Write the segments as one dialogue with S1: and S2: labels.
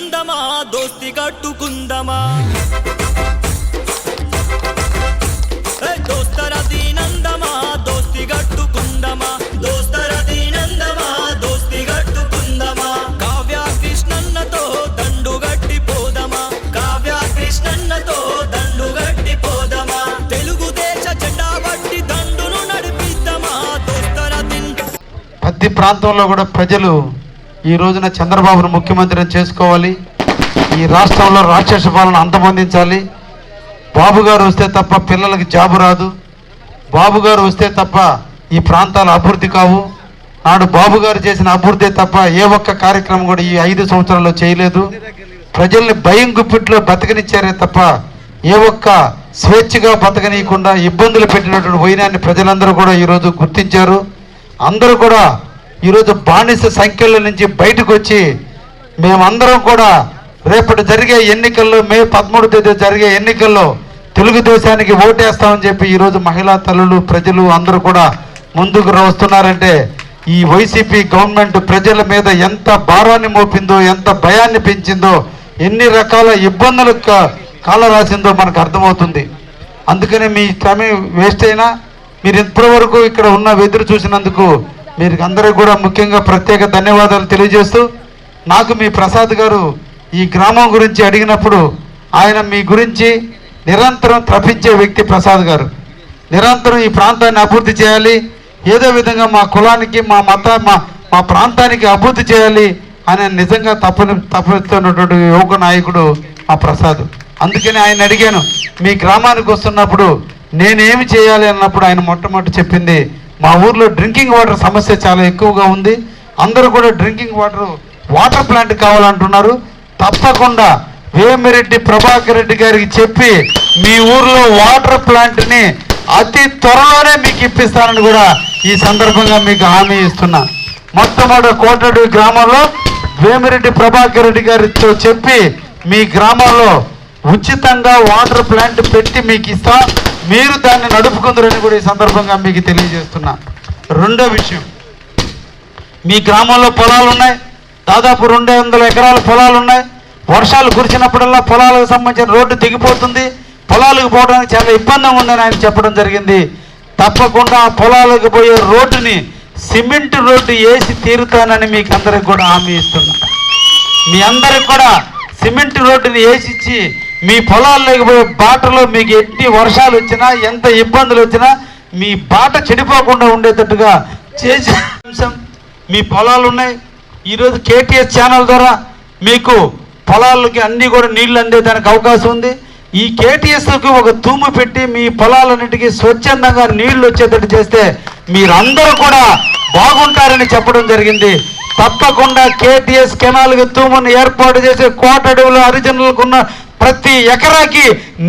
S1: నందమా దోస్తి కట్టుకుందమా? ఏ దోస్తర దీనందమా దోస్తి కట్టుకుందమా? దోస్తర దీనందమా దోస్తి కట్టుకుందమా? కావ్య కృష్ణన్నతో దండు గట్టి పోదమా కావ్య కృష్ణన్నతో దండు గట్టి పోదమా తెలుగుదేశ జెండా బట్టి దండును నడిపిద్దామా? దోస్తరది
S2: ప్రతి ప్రాంతంలో కూడా ప్రజలు ఈ రోజున చంద్రబాబును ముఖ్యమంత్రిని చేసుకోవాలి. ఈ రాష్ట్రంలో రాక్షస పాలన అంతమొందించాలి. బాబు గారు వస్తే తప్ప పిల్లలకి జాబు రాదు. బాబు గారు వస్తే తప్ప ఈ ప్రాంతాలు అభివృద్ధి కావు. నాడు బాబు గారు చేసిన అభివృద్ధి తప్ప ఏ ఒక్క కార్యక్రమం కూడా ఈ ఐదు సంవత్సరాల్లో చేయలేదు. ప్రజల్ని భయం గుప్పిట్లో బతకనిచ్చారే తప్ప ఏ ఒక్క స్వేచ్ఛగా బతకనీయకుండా ఇబ్బందులు పెట్టినటువంటి వైనాన్ని ప్రజలందరూ కూడా ఈరోజు గుర్తించారు. అందరూ కూడా ఈరోజు బానిస సంఖ్యల నుంచి బయటకు వచ్చి మేమందరం కూడా రేపటి జరిగే ఎన్నికల్లో మే పదమూడు తేదీ జరిగే ఎన్నికల్లో తెలుగుదేశానికి ఓటేస్తామని చెప్పి ఈరోజు మహిళా తల్లులు ప్రజలు అందరూ కూడా ముందుకు వస్తున్నారంటే ఈ వైసీపీ గవర్నమెంట్ ప్రజల మీద ఎంత భారాన్ని మోపిందో ఎంత భయాన్ని పెంచిందో ఎన్ని రకాల ఇబ్బందులు కాల రాసిందో మనకు అర్థమవుతుంది. అందుకని మీ సమయం వేస్ట్ అయినా మీరు ఇంతవరకు ఇక్కడ ఉన్న ఎదురు చూసినందుకు మీరు అందరికీ కూడా ముఖ్యంగా ప్రత్యేక ధన్యవాదాలు తెలియజేస్తూ నాకు మీ ప్రసాద్ గారు ఈ గ్రామం గురించి అడిగినప్పుడు ఆయన మీ గురించి నిరంతరం త్రపించే వ్యక్తి ప్రసాద్ గారు. నిరంతరం ఈ ప్రాంతాన్ని అభివృద్ధి చేయాలి ఏదో విధంగా మా కులానికి మా మత మా మా ప్రాంతానికి అభివృద్ధి చేయాలి అని నిజంగా తప్పని తప్పిస్తున్నటువంటి యువక నాయకుడు మా ప్రసాద్. అందుకని ఆయన అడిగాను మీ గ్రామానికి వస్తున్నప్పుడు నేనేమి చేయాలి అన్నప్పుడు ఆయన మొట్టమొదటి చెప్పింది మా ఊర్లో డ్రింకింగ్ వాటర్ సమస్య చాలా ఎక్కువగా ఉంది. అందరూ కూడా డ్రింకింగ్ వాటర్ వాటర్ ప్లాంట్ కావాలంటున్నారు. తప్పకుండా వేమిరెడ్డి ప్రభాకర్ రెడ్డి గారికి చెప్పి మీ ఊర్లో వాటర్ ప్లాంట్ని అతి త్వరలోనే మీకు ఇప్పిస్తానని కూడా ఈ సందర్భంగా మీకు హామీ ఇస్తున్నా. మొట్టమొదటి కోటడు గ్రామంలో వేమిరెడ్డి ప్రభాకర్ రెడ్డి గారితో చెప్పి మీ గ్రామంలో ఉచితంగా వాటర్ ప్లాంట్ పెట్టి మీకు ఇస్తాం. మీరు దాన్ని నడుపుకుందరని కూడా ఈ సందర్భంగా మీకు తెలియజేస్తున్నా. రెండో విషయం. మీ గ్రామంలో పొలాలు ఉన్నాయి. దాదాపు రెండు వందల ఎకరాల పొలాలు ఉన్నాయి. వర్షాలు కురిసినప్పుడల్లా పొలాలకు సంబంధించిన రోడ్డు దిగిపోతుంది పొలాలకు పోవడానికి చాలా ఇబ్బందిగా ఉందని ఆయన చెప్పడం జరిగింది. తప్పకుండా ఆ పొలాలకు పోయే రోడ్డుని సిమెంట్ రోడ్డు వేసి తీరుతానని మీకు అందరికి కూడా హామీ ఇస్తున్నా. మీ అందరికి కూడా సిమెంట్ రోడ్డుని వేసిచ్చి మీ పొలాల్లోకి పోయే బాటలో మీకు ఎన్ని వర్షాలు వచ్చినా ఎంత ఇబ్బందులు వచ్చినా మీ బాట చెడిపోకుండా ఉండేటట్టుగా చేసే అంశం మీ పొలాలు ఉన్నాయి. ఈరోజు కేటీఎస్ ఛానల్ ద్వారా మీకు పొలాలకి అన్నీ కూడా నీళ్ళు అందేదానికి అవకాశం ఉంది. ఈ కేటీఎస్కి ఒక తూము పెట్టి మీ పొలాలన్నిటికీ స్వచ్ఛందంగా నీళ్ళు వచ్చేటట్టు చేస్తే మీరందరూ కూడా బాగుంటారని చెప్పడం జరిగింది. తప్పకుండా కేటీఎస్ కెనాల్కి తూమును ఏర్పాటు చేసే కోటడువులు హరిజనులకు ఉన్న ప్రతి ఎకరాకి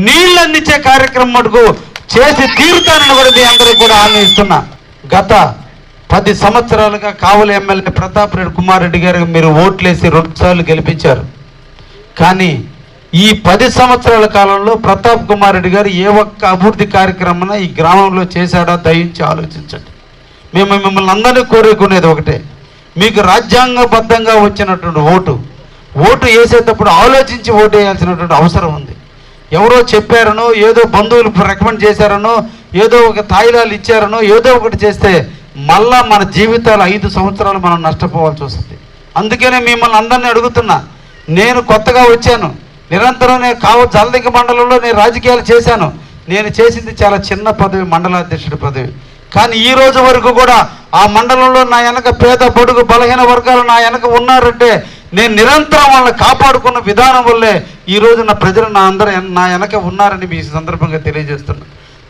S2: నీళ్ళు అందించే కార్యక్రమం మటుకు చేసి తీరుతానని కూడా మీ అందరికీ కూడా హామీ ఇస్తున్నా. గత పది సంవత్సరాలుగా కావలి ఎమ్మెల్యే ప్రతాప్ రెడ్డి కుమార్ రెడ్డి గారికి మీరు ఓట్లేసి రెండుసార్లు గెలిపించారు. కానీ ఈ పది సంవత్సరాల కాలంలో ప్రతాప్ కుమార్ రెడ్డి గారు ఏ ఒక్క అభివృద్ధి కార్యక్రమం ఈ గ్రామంలో చేశాడో దయించి ఆలోచించండి. మేము మిమ్మల్ని అందరినీ కోరుకునేది ఒకటే. మీకు రాజ్యాంగబద్ధంగా వచ్చినటువంటి ఓటు ఓటు వేసేటప్పుడు ఆలోచించి ఓటు వేయాల్సినటువంటి అవసరం ఉంది. ఎవరో చెప్పారనో ఏదో బంధువులు రికమెండ్ చేశారనో ఏదో ఒక తాయిలాలు ఇచ్చారనో ఏదో ఒకటి చేస్తే మళ్ళా మన జీవితాలు ఐదు సంవత్సరాలు మనం నష్టపోవాల్సి వస్తుంది. అందుకనే మిమ్మల్ని అందరినీ అడుగుతున్నా నేను కొత్తగా వచ్చాను. నిరంతరం నేను కావ జలదిక మండలంలో నేను రాజకీయాలు చేశాను. నేను చేసింది చాలా చిన్న పదవి మండలాధ్యక్షుడి పదవి. కానీ ఈ రోజు వరకు కూడా ఆ మండలంలో నా వెనక పేద పొడుగు బలహీన వర్గాలు నా వెనక ఉన్నారంటే నేను నిరంతరం వాళ్ళని కాపాడుకున్న విధానం వల్లే ఈ రోజున నా ప్రజలు నా అందరూ నా వెనక ఉన్నారని మీ సందర్భంగా తెలియజేస్తున్నా.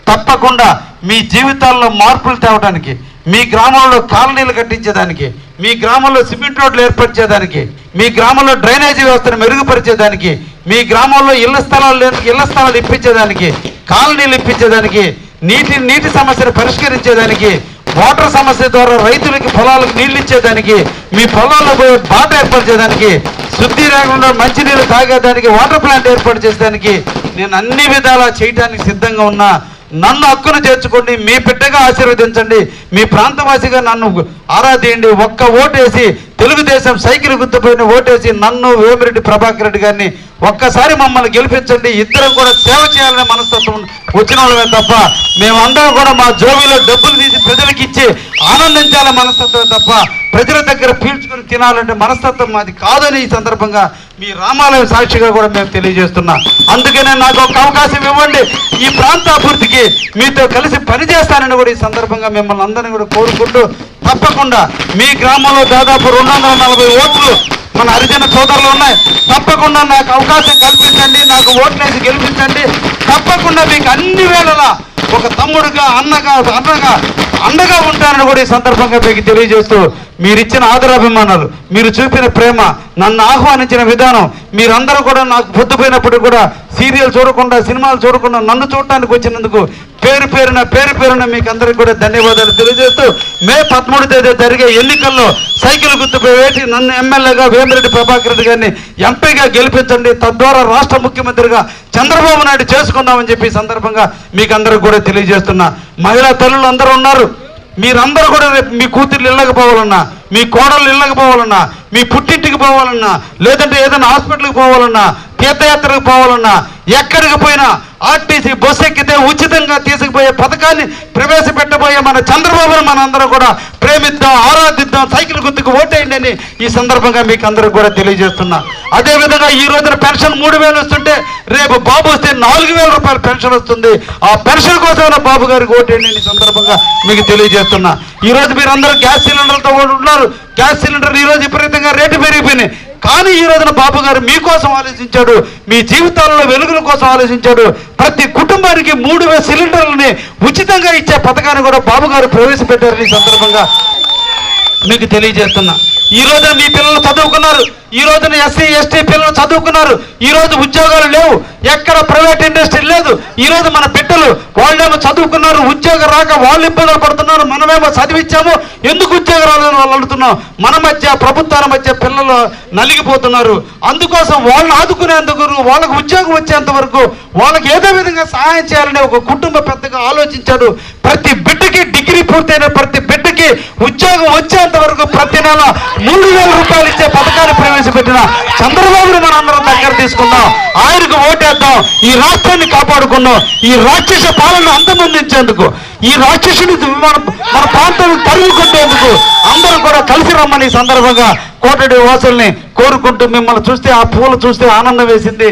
S2: తప్పకుండా మీ జీవితాల్లో మార్పులు తేవడానికి మీ గ్రామంలో కాలనీలు కట్టించేదానికి మీ గ్రామంలో సిమెంట్ రోడ్లు ఏర్పరిచేదానికి మీ గ్రామంలో డ్రైనేజీ వ్యవస్థను మెరుగుపరిచేదానికి మీ గ్రామంలో ఇళ్ళ స్థలాలు లేని ఇళ్ళ స్థలాలు ఇప్పించేదానికి కాలనీలు ఇప్పించేదానికి నీటి నీటి సమస్యను పరిష్కరించేదానికి వాటర్ సమస్య ద్వారా రైతులకి పొలాలకు నీళ్ళు ఇచ్చేదానికి మీ పొలాల్లో పోయే బాట చేయడానికి శుద్ధి లేకుండా మంచినీళ్ళు తాగేదానికి వాటర్ ప్లాంట్ ఏర్పాటు చేసేదానికి నేను అన్ని విధాలా చేయడానికి సిద్ధంగా ఉన్నా. నన్ను హక్కును చేర్చుకోండి మీ బిడ్డగా ఆశీర్వదించండి. మీ ప్రాంతవాసిగా నన్ను ఆరాధేయండి ఒక్క ఓటేసి తెలుగుదేశం సైకిల్ గుర్తుపోయిన ఓటేసి నన్ను వేమిరెడ్డి ప్రభాకర్ రెడ్డి గారిని ఒక్కసారి మమ్మల్ని గెలిపించండి. ఇద్దరం కూడా సేవ చేయాలనే మనస్తత్వం వచ్చిన వాళ్ళమే తప్ప మేమందరం కూడా మా జోబీలో డబ్బులు తీసి ప్రజలకు ఇచ్చి ఆనందించాలనే మనస్తత్వమే తప్ప ప్రజల దగ్గర పీల్చుకుని తినాలంటే మనస్తత్వం మాది కాదని ఈ సందర్భంగా మీ రామాలయం సాక్షిగా కూడా మేము తెలియజేస్తున్నాం. అందుకనే నాకు ఒక అవకాశం ఇవ్వండి. ఈ ప్రాంత అభివృద్ధికి మీతో కలిసి పనిచేస్తానని కూడా ఈ సందర్భంగా మిమ్మల్ని అందరినీ కూడా కోరుకుంటూ తప్పకుండా మీ గ్రామంలో దాదాపు రెండు వందల నలభై ఓట్లు మన హరిజన సోదరులు ఉన్నాయి. తప్పకుండా నాకు అవకాశం కల్పించండి నాకు ఓట్లేసి గెలిపించండి. తప్పకుండా మీకు అన్ని వేళలా ఒక తమ్ముడుగా అన్నగా అన్నగా అండగా ఉంటానని కూడా ఈ సందర్భంగా మీకు తెలియజేస్తూ మీరిచ్చిన ఆదరాభిమానాలు మీరు చూపిన ప్రేమ నన్ను ఆహ్వానించిన విధానం మీరందరూ కూడా నాకు పొద్దుపోయినప్పుడు కూడా సీరియల్ చూడకుండా సినిమాలు చూడకుండా నన్ను చూడటానికి వచ్చినందుకు పేరు పేరున పేరు పేరున మీకు అందరికి కూడా ధన్యవాదాలు తెలియజేస్తూ మే పదమూడు తేదీ జరిగే ఎన్నికల్లో సైకిల్ గుర్తుపై వేసి నన్ను ఎమ్మెల్యేగా వేమిరెడ్డి ప్రభాకర్ రెడ్డి గారిని ఎంపీగా గెలిపించండి. తద్వారా రాష్ట్ర ముఖ్యమంత్రిగా చంద్రబాబు నాయుడు చేసుకుందామని చెప్పి సందర్భంగా మీకు అందరికి కూడా తెలియజేస్తున్నా. మహిళా తల్లులు అందరూ ఉన్నారు. మీరందరూ కూడా రేపు మీ కూతుర్లు ఇళ్ళకి పోవాలన్నా మీ కోడలు ఇళ్ళకి పోవాలన్నా మీ పుట్టింటికి పోవాలన్నా లేదంటే ఏదైనా హాస్పిటల్కి పోవాలన్నా తీర్థయాత్రకు పోవాలన్నా ఎక్కడికి పోయినా ఆర్టీసీ బస్సు ఎక్కితే ఉచితంగా తీసుకుపోయే పథకాన్ని ప్రవేశపెట్టబోయే మన చంద్రబాబును మన అందరూ కూడా ప్రేమిద్దాం ఆరాధిద్దాం సైకిల్ గుర్తుకు ఓటేయండి అని ఈ సందర్భంగా మీకు అందరికి కూడా తెలియజేస్తున్నా. అదేవిధంగా ఈ రోజున పెన్షన్ మూడు వేలు వస్తుంటే రేపు బాబు వస్తే నాలుగు వేల రూపాయల పెన్షన్ వస్తుంది. ఆ పెన్షన్ కోసమైనా బాబు గారికి ఓటేయండి ఈ సందర్భంగా మీకు తెలియజేస్తున్నా. ఈ రోజు మీరు గ్యాస్ సిలిండర్లతో ఉన్నారు గ్యాస్ సిలిండర్ ఈ రోజు విపరీతంగా రేటు పెరిగిపోయినాయి. కానీ ఈ రోజున బాబు గారు మీకోసం ఆలోచించాడు మీ జీవితాలలో వెలుగుల కోసం ఆలోచించాడు. ప్రతి కుటుంబానికి మూడు వేల సిలిండర్లని ఉచితంగా ఇచ్చే పథకాన్ని కూడా బాబు గారు ప్రవేశపెట్టారు ఈ సందర్భంగా మీకు తెలియజేస్తున్నా. ఈ రోజున మీ పిల్లలు చదువుకున్నారు. ఈ రోజున ఎస్సీ ఎస్టీ పిల్లలు చదువుకున్నారు. ఈ రోజు ఉద్యోగాలు లేవు. ఎక్కడ ప్రైవేట్ ఇండస్ట్రీ లేదు. ఈ రోజు మన బిడ్డలు వాళ్ళేమో చదువుకున్నారు. ఉద్యోగం రాక వాళ్ళు ఇబ్బందులు పడుతున్నారు. మనమేమో చదివించాము ఎందుకు ఉద్యోగం రాదని వాళ్ళు అడుగుతున్నాం. మన మధ్య ప్రభుత్వాల మధ్య పిల్లలు నలిగిపోతున్నారు. అందుకోసం వాళ్ళని ఆదుకునేందుకు వాళ్ళకు ఉద్యోగం వచ్చేంత వరకు వాళ్ళకి ఏదో విధంగా సహాయం చేయాలని ఒక కుటుంబ పెద్దగా ఆలోచించాడు. ప్రతి బిడ్డకి డిగ్రీ పూర్తయిన ప్రతి బిడ్డకి ఉద్యోగం వచ్చేంత వరకు ప్రతి నెల మూడు వేల రూపాయలు ఇచ్చే పథకాన్ని ప్రవేశపెట్టిన చంద్రబాబును మనందరం దగ్గర తీసుకుందాం. ఆయనకు ఓటేద్దాం. ఈ రాష్ట్రాన్ని కాపాడుకుందాం. ఈ రాక్షస పాలన అంతమొందించేందుకు ఈ రాక్షసుని మన మన ప్రాంతాన్ని తరిమి అందరూ కూడా కలిసి రమ్మని సందర్భంగా కోటడి వాసుల్ని కోరుకుంటూ మిమ్మల్ని చూస్తే ఆ పూలు చూస్తే ఆనందం వేసింది.